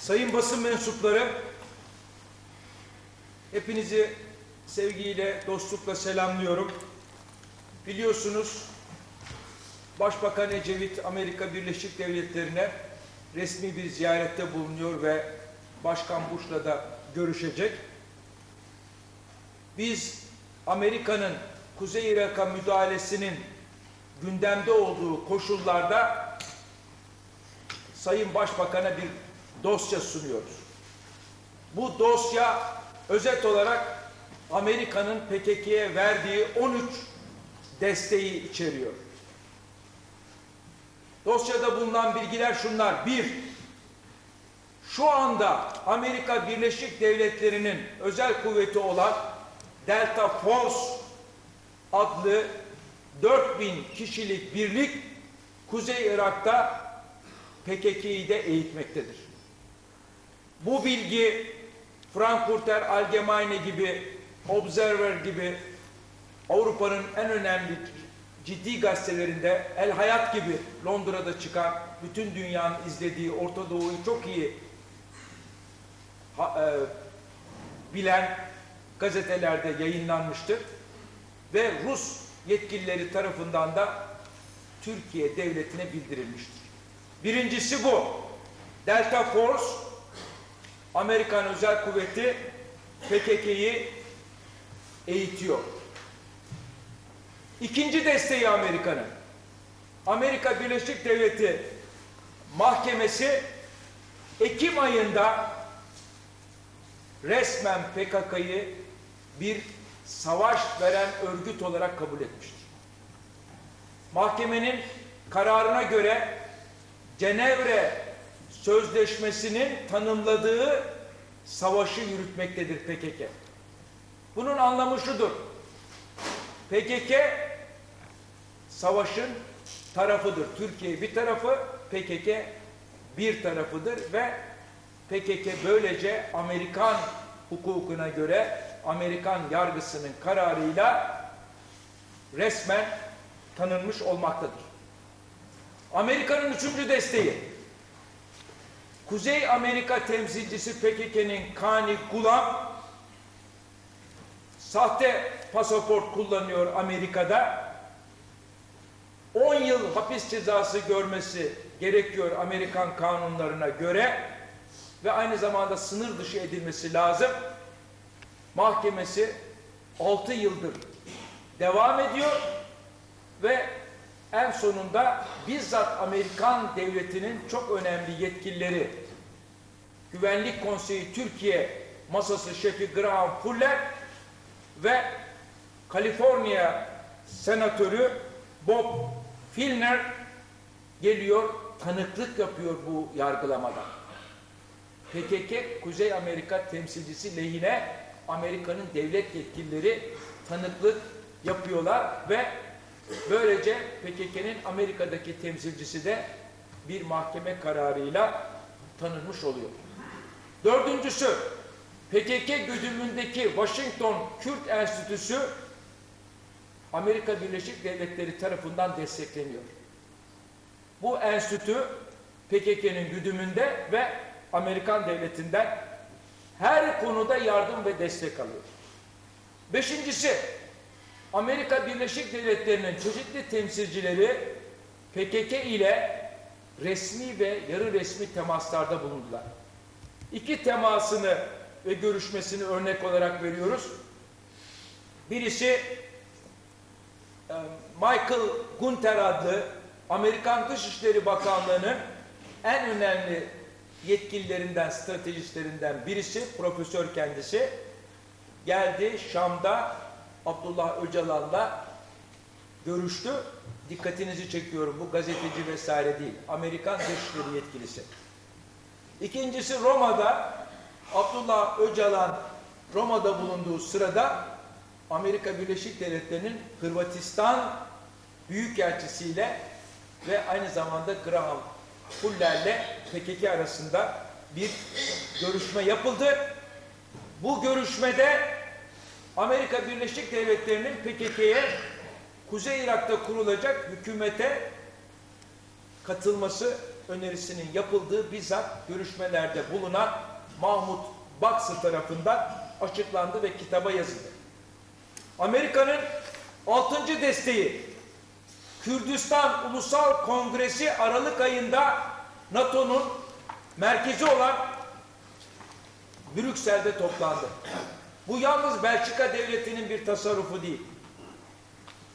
Sayın basın mensupları, hepinizi sevgiyle, dostlukla selamlıyorum. Biliyorsunuz Başbakan Ecevit Amerika Birleşik Devletleri'ne resmi bir ziyarette bulunuyor ve Başkan Bush'la da görüşecek. Biz Amerika'nın Kuzey Irak'a müdahalesinin gündemde olduğu koşullarda Sayın Başbakan'a bir dosya sunuyoruz. Bu dosya özet olarak Amerika'nın PKK'ye verdiği 13 desteği içeriyor. Dosyada bulunan bilgiler şunlar. Bir, şu anda Amerika Birleşik Devletleri'nin özel kuvveti olan Delta Force adlı 4000 kişilik birlik Kuzey Irak'ta PKK'yı de eğitmektedir. Bu bilgi Frankfurter Allgemeine gibi, Observer gibi Avrupa'nın en önemli ciddi gazetelerinde El Hayat gibi Londra'da çıkan bütün dünyanın izlediği Orta Doğu'yu çok iyi e, bilen gazetelerde yayınlanmıştır ve Rus yetkilileri tarafından da Türkiye devletine bildirilmiştir. Birincisi bu. Delta Force Amerikan özel kuvveti PKK'yı eğitiyor. İkinci desteği Amerika'nın. Amerika Birleşik Devleti Mahkemesi Ekim ayında resmen PKK'yı bir savaş veren örgüt olarak kabul etmiştir. Mahkemenin kararına göre Cenevre Sözleşmesi'nin tanımladığı savaşı yürütmektedir PKK. Bunun anlamı şudur. PKK savaşın tarafıdır. Türkiye bir tarafı, PKK bir tarafıdır ve PKK böylece Amerikan hukukuna göre Amerikan yargısının kararıyla resmen tanınmış olmaktadır. Amerika'nın üçüncü desteği Kuzey Amerika temsilcisi PKK'nin Kani Gulam sahte pasaport kullanıyor Amerika'da. 10 yıl hapis cezası görmesi gerekiyor Amerikan kanunlarına göre ve aynı zamanda sınır dışı edilmesi lazım. Mahkemesi 6 yıldır devam ediyor ve en sonunda bizzat Amerikan devletinin çok önemli yetkilileri Güvenlik Konseyi Türkiye masası şefi Graham Fuller ve Kaliforniya senatörü Bob Filner geliyor tanıklık yapıyor bu yargılamada. PKK Kuzey Amerika temsilcisi lehine Amerika'nın devlet yetkilileri tanıklık yapıyorlar ve böylece PKK'nin Amerika'daki temsilcisi de bir mahkeme kararıyla tanınmış oluyor. Dördüncüsü PKK güdümündeki Washington Kürt Enstitüsü Amerika Birleşik Devletleri tarafından destekleniyor. Bu enstitü PKK'nın güdümünde ve Amerikan devletinden her konuda yardım ve destek alıyor. Beşincisi, Amerika Birleşik Devletleri'nin çeşitli temsilcileri PKK ile resmi ve yarı resmi temaslarda bulundular. İki temasını ve görüşmesini örnek olarak veriyoruz. Birisi e, Michael Gunter adlı Amerikan Dışişleri Bakanlığı'nın en önemli yetkililerinden, stratejistlerinden birisi, profesör kendisi. Geldi Şam'da Abdullah Öcalan'la görüştü. Dikkatinizi çekiyorum bu gazeteci vesaire değil. Amerikan Dışişleri yetkilisi. İkincisi Roma'da Abdullah Öcalan Roma'da bulunduğu sırada Amerika Birleşik Devletleri'nin Hırvatistan Büyükelçisiyle ve aynı zamanda Graham Fuller'le PKK arasında bir görüşme yapıldı. Bu görüşmede Amerika Birleşik Devletleri'nin PKK'ye Kuzey Irak'ta kurulacak hükümete katılması önerisinin yapıldığı bizzat görüşmelerde bulunan Mahmut Baksı tarafından açıklandı ve kitaba yazıldı. Amerika'nın 6. desteği Kürdistan Ulusal Kongresi Aralık ayında NATO'nun merkezi olan Brüksel'de toplandı. Bu yalnız Belçika devletinin bir tasarrufu değil.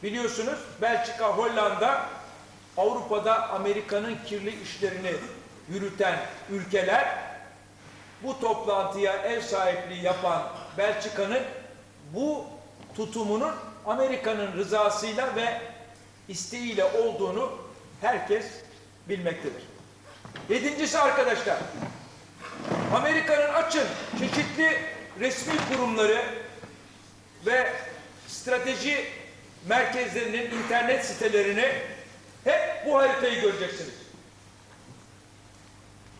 Biliyorsunuz Belçika, Hollanda Avrupa'da Amerika'nın kirli işlerini yürüten ülkeler bu toplantıya ev sahipliği yapan Belçika'nın bu tutumunun Amerika'nın rızasıyla ve isteğiyle olduğunu herkes bilmektedir. Yedincisi arkadaşlar, Amerika'nın açın çeşitli resmi kurumları ve strateji merkezlerinin internet sitelerini hep bu haritayı göreceksiniz.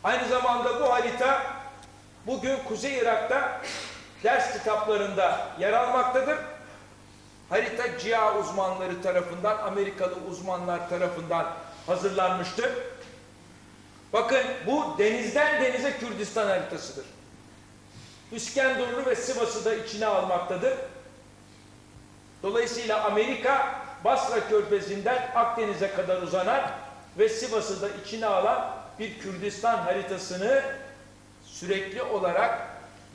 Aynı zamanda bu harita bugün Kuzey Irak'ta ders kitaplarında yer almaktadır. Harita CIA uzmanları tarafından, Amerikalı uzmanlar tarafından hazırlanmıştır. Bakın bu denizden denize Kürdistan haritasıdır. İskenderun'u ve Sivas'ı da içine almaktadır. Dolayısıyla Amerika Basra Körfezi'nden Akdeniz'e kadar uzanan ve Sivas'ı da içine alan bir Kürdistan haritasını sürekli olarak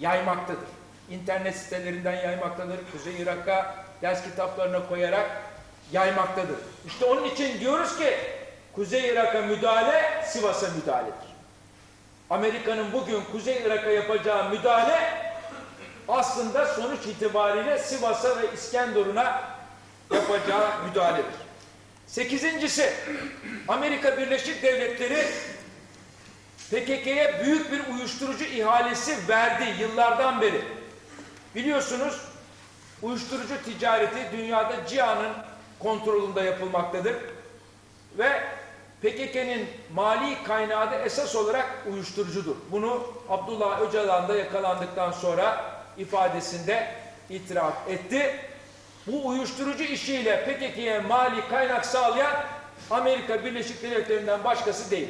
yaymaktadır. İnternet sitelerinden yaymaktadır. Kuzey Irak'a ders kitaplarına koyarak yaymaktadır. İşte onun için diyoruz ki Kuzey Irak'a müdahale Sivas'a müdahaledir. Amerika'nın bugün Kuzey Irak'a yapacağı müdahale aslında sonuç itibariyle Sivas'a ve İskenderun'a yapacağı müdahaledir. Sekizincisi, Amerika Birleşik Devletleri PKK'ye büyük bir uyuşturucu ihalesi verdi yıllardan beri. Biliyorsunuz uyuşturucu ticareti dünyada CİA'nın kontrolünde yapılmaktadır. Ve PKK'nin mali kaynağı da esas olarak uyuşturucudur. Bunu Abdullah Öcalan da yakalandıktan sonra ifadesinde itiraf etti. Bu uyuşturucu işiyle PKK'ye mali kaynak sağlayan Amerika Birleşik Devletleri'nden başkası değil.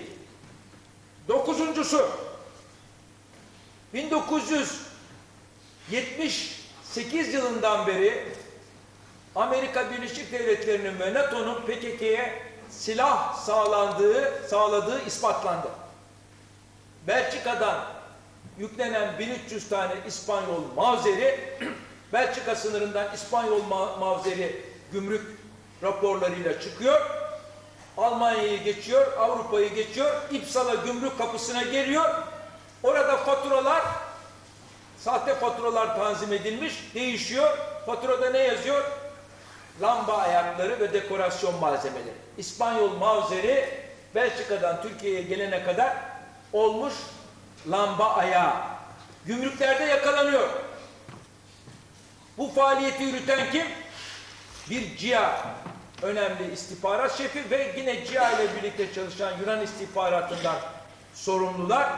Dokuzuncusu 1978 yılından beri Amerika Birleşik Devletleri'nin ve NATO'nun PKK'ye silah sağlandığı, sağladığı ispatlandı. Belçika'dan yüklenen 1300 tane İspanyol mavzeri Belçika sınırından İspanyol ma mavzeri gümrük raporlarıyla çıkıyor. Almanya'yı geçiyor, Avrupa'yı geçiyor, İpsala gümrük kapısına geliyor. Orada faturalar, sahte faturalar tanzim edilmiş, değişiyor. Faturada ne yazıyor? Lamba ayakları ve dekorasyon malzemeleri. İspanyol mavzeri Belçika'dan Türkiye'ye gelene kadar olmuş lamba ayağı. Gümrüklerde yakalanıyor. Bu faaliyeti yürüten kim? Bir CIA önemli istihbarat şefi ve yine CIA ile birlikte çalışan Yunan istihbaratından sorumlular.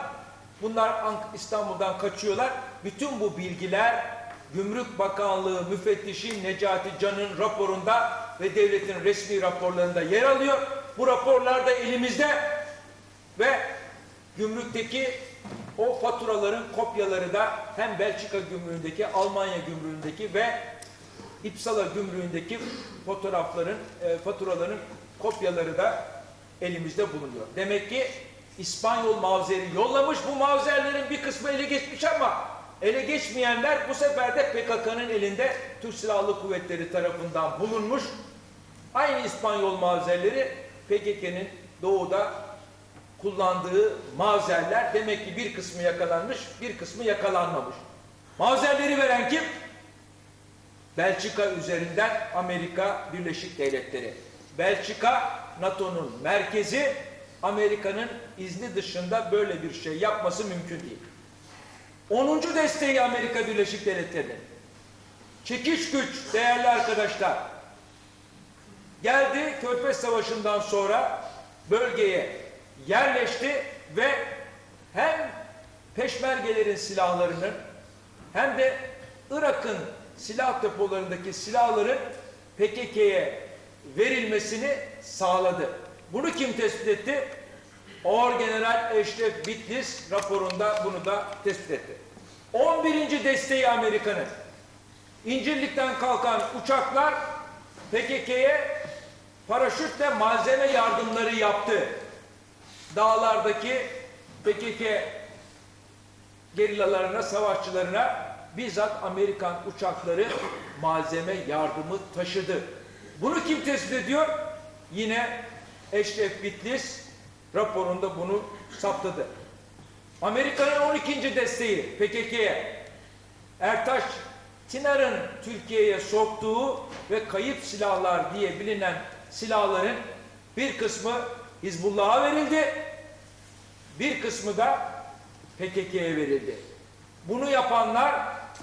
Bunlar İstanbul'dan kaçıyorlar. Bütün bu bilgiler Gümrük Bakanlığı müfettişi Necati Can'ın raporunda ve devletin resmi raporlarında yer alıyor. Bu raporlar da elimizde ve gümrükteki o faturaların kopyaları da hem Belçika gümrüğündeki, Almanya gümrüğündeki ve İpsala gümrüğündeki fotoğrafların, e, faturaların kopyaları da elimizde bulunuyor. Demek ki İspanyol mavzeri yollamış. Bu mavzerlerin bir kısmı ele geçmiş ama ele geçmeyenler bu sefer de PKK'nın elinde Türk Silahlı Kuvvetleri tarafından bulunmuş. Aynı İspanyol mavzerleri PKK'nın doğuda kullandığı mavzerler demek ki bir kısmı yakalanmış, bir kısmı yakalanmamış. Mavzerleri veren kim? Belçika üzerinden Amerika Birleşik Devletleri. Belçika NATO'nun merkezi Amerika'nın izni dışında böyle bir şey yapması mümkün değil. 10. desteği Amerika Birleşik Devletleri. Çekiş güç değerli arkadaşlar. Geldi Körfez Savaşı'ndan sonra bölgeye yerleşti ve hem peşmergelerin silahlarının hem de Irak'ın silah depolarındaki silahların PKK'ye verilmesini sağladı. Bunu kim tespit etti? Orgeneral Eşref Bitlis raporunda bunu da tespit etti. 11. desteği Amerika'nın. İncirlik'ten kalkan uçaklar PKK'ye paraşütle malzeme yardımları yaptı. Dağlardaki PKK gerillalarına, savaşçılarına bizzat Amerikan uçakları malzeme yardımı taşıdı. Bunu kim tespit ediyor? Yine Eşref Bitlis raporunda bunu saptadı. Amerika'nın 12. desteği PKK'ye Ertaş Tinar'ın Türkiye'ye soktuğu ve kayıp silahlar diye bilinen silahların bir kısmı Hizbullah'a verildi, bir kısmı da PKK'ye verildi. Bunu yapanlar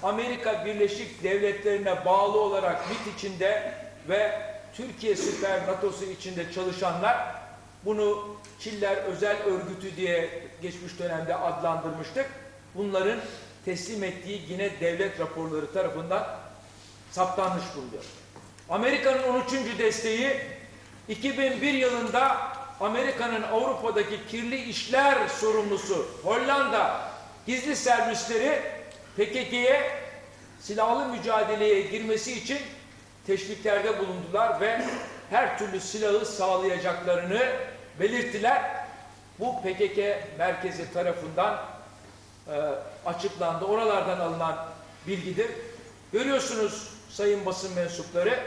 Amerika Birleşik Devletleri'ne bağlı olarak MİT içinde ve Türkiye Süper NATO'su içinde çalışanlar bunu Çiller Özel Örgütü diye geçmiş dönemde adlandırmıştık. Bunların teslim ettiği yine devlet raporları tarafından saptanmış bulunuyor. Amerika'nın 13. desteği 2001 yılında Amerika'nın Avrupa'daki kirli işler sorumlusu Hollanda gizli servisleri PKK'ye silahlı mücadeleye girmesi için teşviklerde bulundular ve her türlü silahı sağlayacaklarını belirttiler. Bu PKK merkezi tarafından e, açıklandı. Oralardan alınan bilgidir. Görüyorsunuz sayın basın mensupları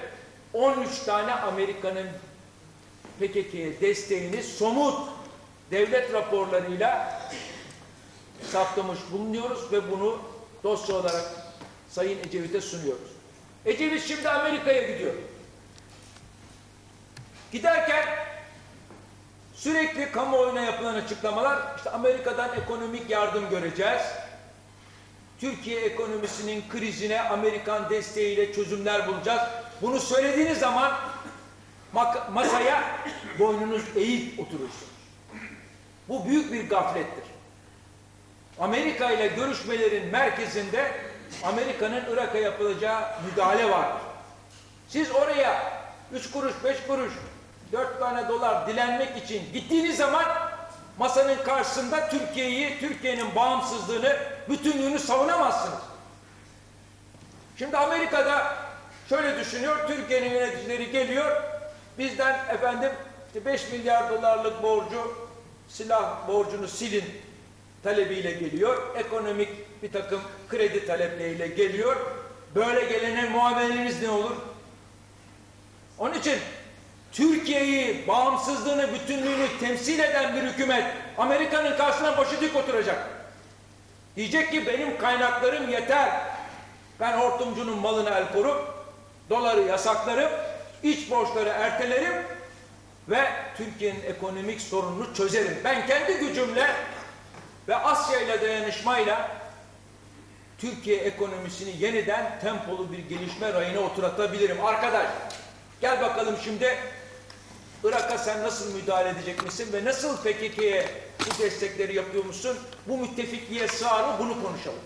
13 tane Amerika'nın PKK'ye desteğini somut devlet raporlarıyla saptamış bulunuyoruz ve bunu dosya olarak Sayın Ecevit'e sunuyoruz. Ecevit şimdi Amerika'ya gidiyor. Giderken sürekli kamuoyuna yapılan açıklamalar işte Amerika'dan ekonomik yardım göreceğiz. Türkiye ekonomisinin krizine Amerikan desteğiyle çözümler bulacağız. Bunu söylediğiniz zaman masaya boynunuz eğik oturursunuz. Bu büyük bir gaflettir. Amerika ile görüşmelerin merkezinde Amerika'nın Irak'a yapılacağı müdahale vardır. Siz oraya üç kuruş, beş kuruş, dört tane dolar dilenmek için gittiğiniz zaman masanın karşısında Türkiye'yi, Türkiye'nin bağımsızlığını, bütünlüğünü savunamazsınız. Şimdi Amerika'da şöyle düşünüyor, Türkiye'nin yöneticileri geliyor, bizden efendim 5 milyar dolarlık borcu, silah borcunu silin talebiyle geliyor. Ekonomik bir takım kredi talepleriyle geliyor. Böyle gelene muameleniz ne olur? Onun için Türkiye'yi, bağımsızlığını, bütünlüğünü temsil eden bir hükümet Amerika'nın karşısına başı dik oturacak. Diyecek ki benim kaynaklarım yeter. Ben hortumcunun malına el korup doları yasaklarım, iç borçları ertelerim ve Türkiye'nin ekonomik sorununu çözerim. Ben kendi gücümle ve Asya ile dayanışmayla Türkiye ekonomisini yeniden tempolu bir gelişme rayına oturtabilirim. Arkadaş gel bakalım şimdi Irak'a sen nasıl müdahale edecek misin ve nasıl PKK'ye bu destekleri yapıyor musun? Bu müttefikliğe sığar mı? Bunu konuşalım.